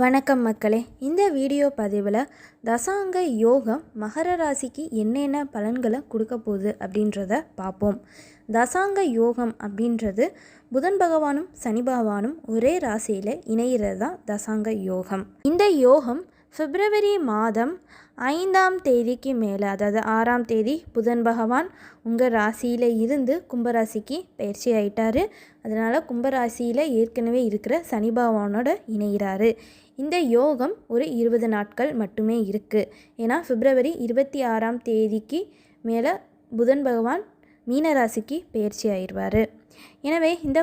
வணக்கம் மக்களே. இந்த வீடியோ பதிவில் தசாங்க யோகம் மகர ராசிக்கு என்னென்ன பலன்களை கொடுக்க போகுது அப்படின்றத பார்ப்போம். தசாங்க யோகம் அப்படின்றது புதன் பகவானும் சனி பகவானும் ஒரே ராசியில் இணையிறது தான் தசாங்க யோகம். இந்த யோகம் பிப்ரவரி மாதம் ஐந்தாம் தேதிக்கு மேலே அதாவது ஆறாம் தேதி புதன் பகவான் உங்கள் ராசியில் இருந்து கும்பராசிக்கு பயிற்சி ஆயிட்டார். அதனால் கும்பராசியில் ஏற்கனவே இருக்கிற சனி பகவானோட இணைகிறாரு இந்த யோகம் ஒரு இருபது நாட்கள் மட்டுமே இருக்குது ஏன்னா பிப்ரவரி இருபத்தி ஆறாம் தேதிக்கு மேலே புதன் பகவான் மீனராசிக்கு பயிற்சி ஆயிடுவார். எனவே இந்த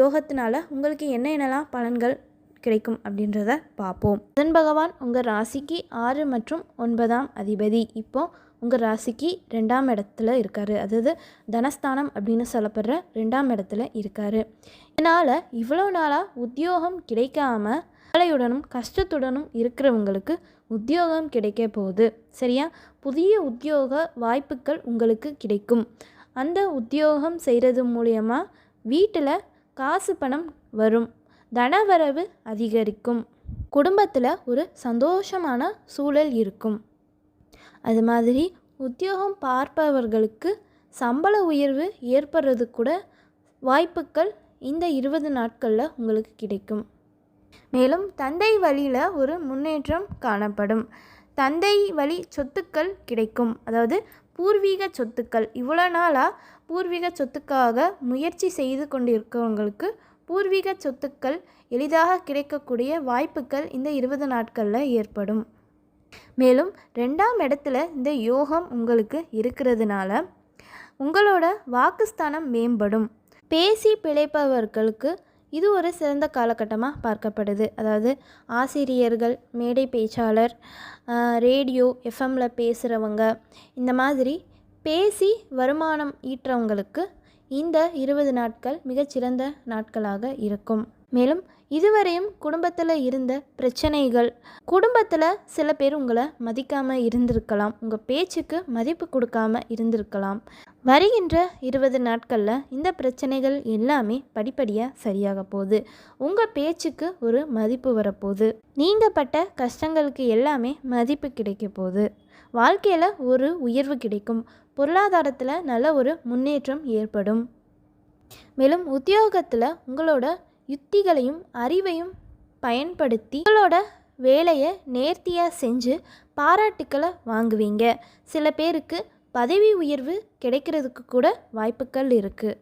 யோகத்தினால உங்களுக்கு என்ன என்னெல்லாம் பலன்கள் கிடைக்கும் அப்படின்றத பார்ப்போம். புதன் பகவான் உங்கள் ராசிக்கு ஆறு மற்றும் ஒன்பதாம் அதிபதி. இப்போ உங்கள் ராசிக்கு ரெண்டாம் இடத்துல இருக்கார். அதாவது தனஸ்தானம் அப்படின்னு சொல்லப்படுற ரெண்டாம் இடத்துல இருக்கார். இதனால் இவ்வளோ நாளாக உத்தியோகம் கிடைக்காம கலையுடனும் கஷ்டத்துடனும் இருக்கிறவங்களுக்கு உத்தியோகம் கிடைக்க போகுது. சரியா? புதிய உத்தியோக வாய்ப்புகள் உங்களுக்கு கிடைக்கும். அந்த உத்தியோகம் செய்கிறது மூலியமாக வீட்டில் காசு பணம் வரும். தனவரவு அதிகரிக்கும். குடும்பத்தில் ஒரு சந்தோஷமான சூழல் இருக்கும். அது மாதிரி உத்தியோகம் பார்ப்பவர்களுக்கு சம்பள உயர்வு ஏற்படுறது கூட வாய்ப்புகள் இந்த இருபது நாட்களில் உங்களுக்கு கிடைக்கும். மேலும் தந்தை வழியில் ஒரு முன்னேற்றம் காணப்படும். தந்தை வழி சொத்துக்கள் கிடைக்கும். அதாவது பூர்வீக சொத்துக்கள். இவ்வளோ நாளாக பூர்வீக சொத்துக்காக முயற்சி செய்து கொண்டு இருக்கிறவங்களுக்கு பூர்வீக சொத்துக்கள் எளிதாக கிடைக்கக்கூடிய வாய்ப்புகள் இந்த இருபது நாட்களில் ஏற்படும். மேலும் ரெண்டாம் இடத்துல இந்த யோகம் உங்களுக்கு இருக்கிறதுனால உங்களோட வாக்குஸ்தானம் மேம்படும். பேசி பிழைப்பவர்களுக்கு இது ஒரு சிறந்த காலகட்டமாக பார்க்கப்படுது. அதாவது ஆசிரியர்கள் மேடை பேச்சாளர் ரேடியோ எஃப்எம்மில் பேசுகிறவங்க இந்த மாதிரி பேசி வருமானம் ஈட்டுறவங்களுக்கு இந்த இருபது நாட்கள் மிகச்சிறந்த நாட்களாக இருக்கும். மேலும் இதுவரையும் குடும்பத்தில் இருந்த பிரச்சனைகள் குடும்பத்தில் சில பேர் உங்களை மதிக்காமல் இருந்திருக்கலாம். உங்கள் பேச்சுக்கு மதிப்பு கொடுக்காம இருந்திருக்கலாம். வருகின்ற இருபது நாட்களில் இந்த பிரச்சனைகள் எல்லாமே படிப்படியாக சரியாக போகுது. உங்கள் பேச்சுக்கு ஒரு மதிப்பு வரப்போகுது. நீங்கப்பட்ட கஷ்டங்களுக்கு எல்லாமே மதிப்பு கிடைக்க போகுது. வாழ்க்கையில் ஒரு உயர்வு கிடைக்கும். பொருளாதாரத்தில் நல்ல ஒரு முன்னேற்றம் ஏற்படும். மேலும் உத்தியோகத்தில் உங்களோட யுத்திகளையும் அறிவையும் பயன்படுத்தி உங்களோட வேலையை நேர்த்தியாக செஞ்சு பாராட்டுக்களை வாங்குவீங்க. சில பேருக்கு பதவி உயர்வு கிடைக்கிறதுக்கு கூட வாய்ப்புகள் இருக்குது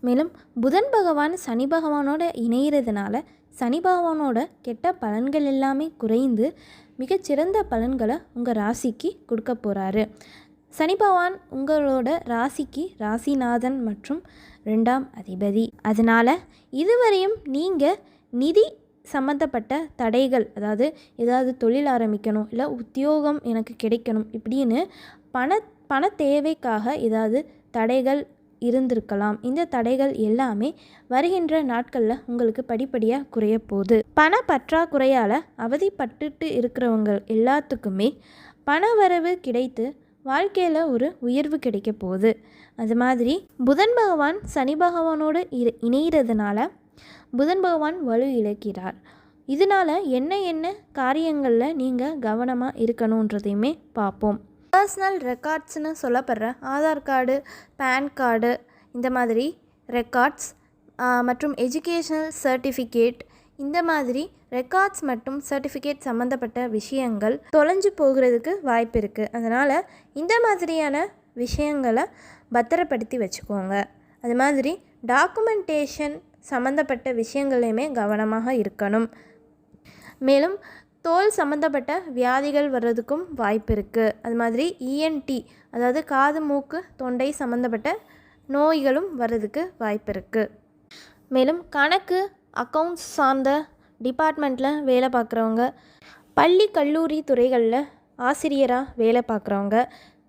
மேலும் புதன் பகவான் சனி பகவானோட இணையிறதுனால சனி பகவானோட கெட்ட பலன்கள் எல்லாமே குறைந்து மிகச்சிறந்த பலன்களை உங்கள் ராசிக்கு கொடுக்க போகிறாரு சனி பகவான் உங்களோட ராசிக்கு ராசிநாதன் மற்றும் ரெண்டாம் அதிபதி. அதனால் இதுவரையும் நீங்கள் நிதி சம்மந்தப்பட்ட தடைகள் அதாவது ஏதாவது தொழில் ஆரம்பிக்கணும் இல்லை உத்தியோகம் எனக்கு கிடைக்கணும் இப்படின்னு பண பண தேவைக்காக ஏதாவது தடைகள் இருந்திருக்கலாம். இந்த தடைகள் எல்லாமே வருகின்ற நாட்களில் உங்களுக்கு படிப்படியாக குறைய போகுது. பண பற்றாக்குறையால் அவதிப்பட்டுட்டு இருக்கிறவங்க எல்லாத்துக்குமே பண வரவு கிடைத்து வாழ்க்கையில் ஒரு உயர்வு கிடைக்க போகுது. அது மாதிரி புதன் பகவான் சனி பகவானோடு இரு இணைகிறதுனால புதன் பகவான் வலு இழக்கிறார். இதனால் என்ன என்ன காரியங்களில் நீங்கள் கவனமாக இருக்கணுன்றதையுமே பார்ப்போம். பர்சனல் ரெக்கார்ட்ஸ்னு சொல்லப்படுற ஆதார் கார்டு பேன் கார்டு இந்த மாதிரி ரெக்கார்ட்ஸ் மற்றும் எஜுகேஷனல் சர்டிஃபிகேட் இந்த மாதிரி ரெக்கார்ட்ஸ் மற்றும் சர்டிஃபிகேட் சம்மந்தப்பட்ட விஷயங்கள் தொலைஞ்சு போகிறதுக்கு வாய்ப்பு இருக்குது அதனால் இந்த மாதிரியான விஷயங்களை பத்திரப்படுத்தி வச்சுக்கோங்க. அது மாதிரி டாக்குமெண்டேஷன் சம்மந்தப்பட்ட விஷயங்களையுமே கவனமாக இருக்கணும். மேலும் தோல் சம்மந்தப்பட்ட வியாதிகள் வர்றதுக்கும் வாய்ப்பு இருக்குது அது மாதிரி இஎன்டி அதாவது காது மூக்கு தொண்டை சம்மந்தப்பட்ட நோய்களும் வர்றதுக்கு வாய்ப்பு இருக்குது மேலும் கணக்கு அக்கௌண்ட்ஸ் சார்ந்த டிபார்ட்மெண்ட்டில் வேலை பார்க்குறவங்க பள்ளி கல்லூரி துறைகளில் ஆசிரியராக வேலை பார்க்குறவங்க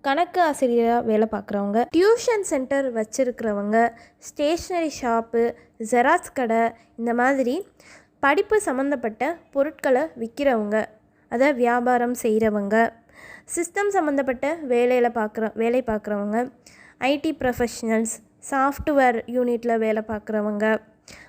கணக்கு ஆசிரியராக வேலை பார்க்குறவங்க டியூஷன் சென்டர் வச்சுருக்கிறவங்க ஸ்டேஷ்னரி ஷாப்பு ஜெராக்ஸ் கடை இந்த மாதிரி படிப்பு சம்மந்தப்பட்ட பொருட்களை விற்கிறவங்க அதை வியாபாரம் செய்கிறவங்க சிஸ்டம் சம்மந்தப்பட்ட வேலையில் பார்க்குற வேலை பார்க்குறவங்க ஐடி ப்ரொஃபஷ்னல்ஸ் சாஃப்ட்வேர் யூனிட்டில் வேலை பார்க்குறவங்க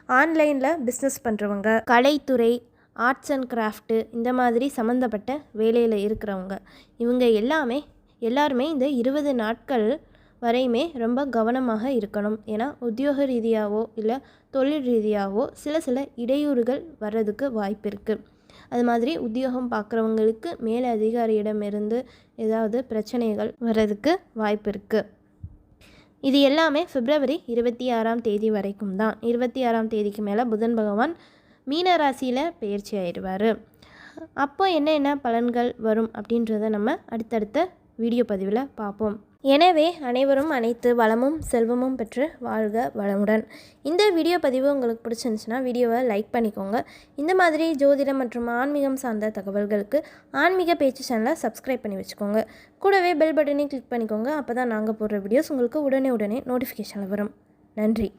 ஆன்லைனில் பிஸ்னஸ் பண்ணுறவங்க கலைத்துறை ஆர்ட்ஸ் அண்ட் கிராஃப்ட்டு இந்த மாதிரி சம்மந்தப்பட்ட வேலையில் இருக்கிறவங்க. இவங்க எல்லாமே எல்லாருமே இந்த இருபது நாட்கள் வரையுமே ரொம்ப கவனமாக இருக்கணும். ஏன்னா உத்தியோக ரீதியாகவோ இல்லை தொழில் ரீதியாகவோ சில சில இடையூறுகள் வர்றதுக்கு வாய்ப்பு இருக்குது அது மாதிரி உத்தியோகம் பார்க்குறவங்களுக்கு மேல் அதிகாரியிடமிருந்து ஏதாவது பிரச்சனைகள் வர்றதுக்கு வாய்ப்பு இருக்குது இது எல்லாமே பிப்ரவரி இருபத்தி ஆறாம் தேதி வரைக்கும் தான். இருபத்தி ஆறாம் தேதிக்கு மேலே புதன் பகவான் மீன ராசியில் பயிற்சி ஆயிடுவார். அப்போ என்ன என்ன பலன்கள் வரும் அப்படின்றத நம்ம அடுத்தடுத்த வீடியோ பதிவில் பார்ப்போம் எனவே அனைவரும் அனைத்து வளமும் செல்வமும் பெற்று வாழ்க வளமுடன். இந்த வீடியோ பதிவு உங்களுக்கு பிடிச்சிருந்துச்சுன்னா வீடியோவை லைக் பண்ணிக்கோங்க. இந்த மாதிரி ஜோதிடம் மற்றும் ஆன்மீகம் சார்ந்த தகவல்களுக்கு ஆன்மீக பேச்சு சேனலை சப்ஸ்கிரைப் பண்ணி வச்சுக்கோங்க. கூடவே பெல் பட்டனையும் கிளிக் பண்ணிக்கோங்க. அப்போ தான் நாங்கள் போடுற வீடியோஸ் உங்களுக்கு உடனே உடனே நோட்டிஃபிகேஷனில் வரும். நன்றி.